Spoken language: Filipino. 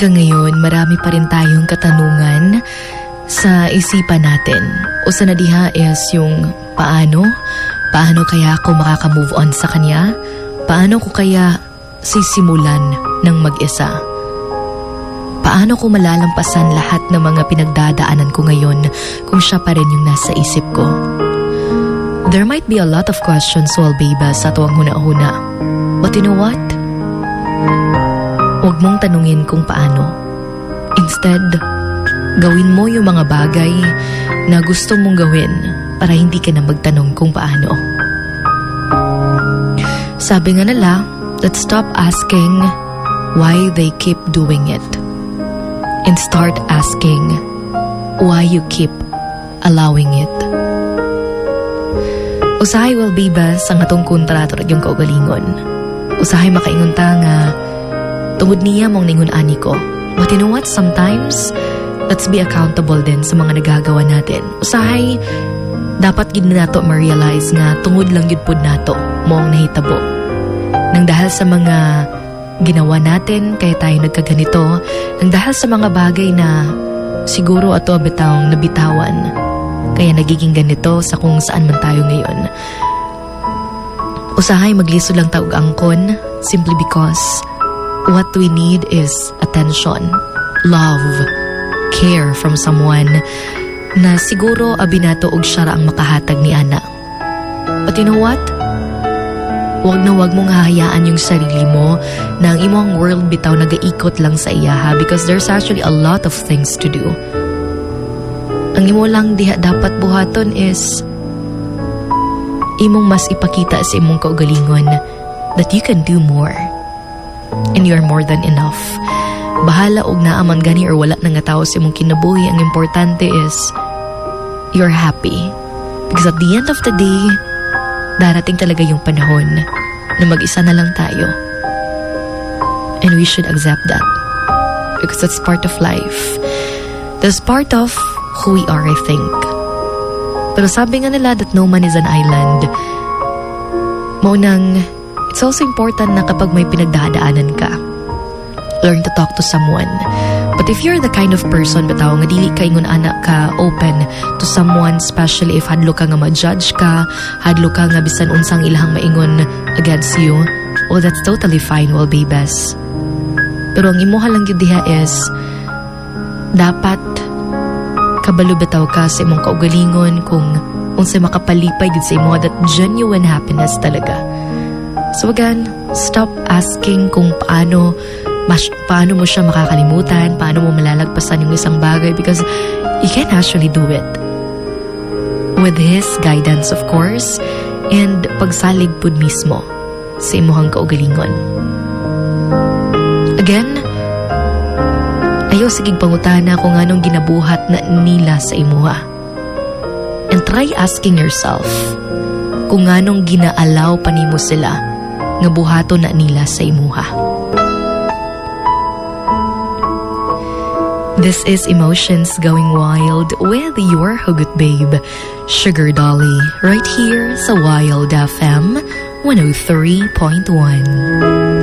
Hanggang ngayon, marami pa rin tayong katanungan sa isipan natin. O sa nadiha is yung paano? Paano kaya ako makaka-move on sa kanya? Paano ko kaya sisimulan ng mag-isa? Paano ko malalampasan lahat ng mga pinagdadaanan ko ngayon kung siya pa rin yung nasa isip ko? There might be a lot of questions while baby sa tuwang huna-huna. But you know what? Huwag mong tanungin kung paano. Instead, gawin mo yung mga bagay na gusto mong gawin para hindi ka na magtanong kung paano. Sabi nga nila, let's stop asking why they keep doing it and start asking why you keep allowing it. Usahay will be ba sa ngatong kontrato yung kaugalingon? Usahay makaingon ta nga tungod niya mong ningon ani ko. But you know what? Sometimes, let's be accountable din sa mga nagagawa natin. Usahay, dapat gid na nato ma-realize nga tungod lang gid pud nato mo ang nahitabo. Nang dahil sa mga ginawa natin kaya tayo nagkaganito, nang dahil sa mga bagay na siguro ato bitawng nabitawan, kaya nagiging ganito sa kung saan man tayo ngayon. Usahay magliso lang taog angkon simply because what we need is attention, love, care from someone na siguro abinato og siya ang makahatag ni Ana. But you know what? Huwag na huwag mong hahayaan yung sarili mo na ang imong world bitaw nagaikot lang sa iya ha because there's actually a lot of things to do. Ang imo lang diha dapat buhaton is imong mas ipakita sa imong kaugalingon that you can do more and you're more than enough. Bahala og naaman gani or wala na nga tao sa imong kinabuhi, ang importante is you're happy. Because at the end of the day, darating talaga yung panahon na mag-isa na lang tayo. And we should accept that. Because that's part of life. That's part of who we are, I think. Pero sabi nga nila that no man is an island. Maunang, it's also important na kapag may pinagdadaanan ka, learn to talk to someone. But if you're the kind of person bitaw nga dili ka ingon anak ka open to someone especially if hadlo ka nga ma-judge ka, hadlo ka nga bisan unsang ilahang maingon against you, well that's totally fine well babies. Pero ang imuha lang gyud diha is dapat kabalo bitaw ka sa imong kaugalingon kung unsay makapalipay gid sa imo that genuine happiness talaga. So again, stop asking kung paano mas, paano mo siya makakalimutan, paano mo malalagpasan yung isang bagay because you can actually do it. With His guidance, of course, and pagsalig pud mismo sa imuhang kaugalingon. Again, ayaw sigig pangutana kung anong ginabuhat na nila sa imuha. And try asking yourself kung anong ginaalaw pa nimo sila nga buhato na nila sa imuha. This is Emotions Going Wild with your Hugot Babe, Sugar Dolly, right here sa Wild FM 103.1.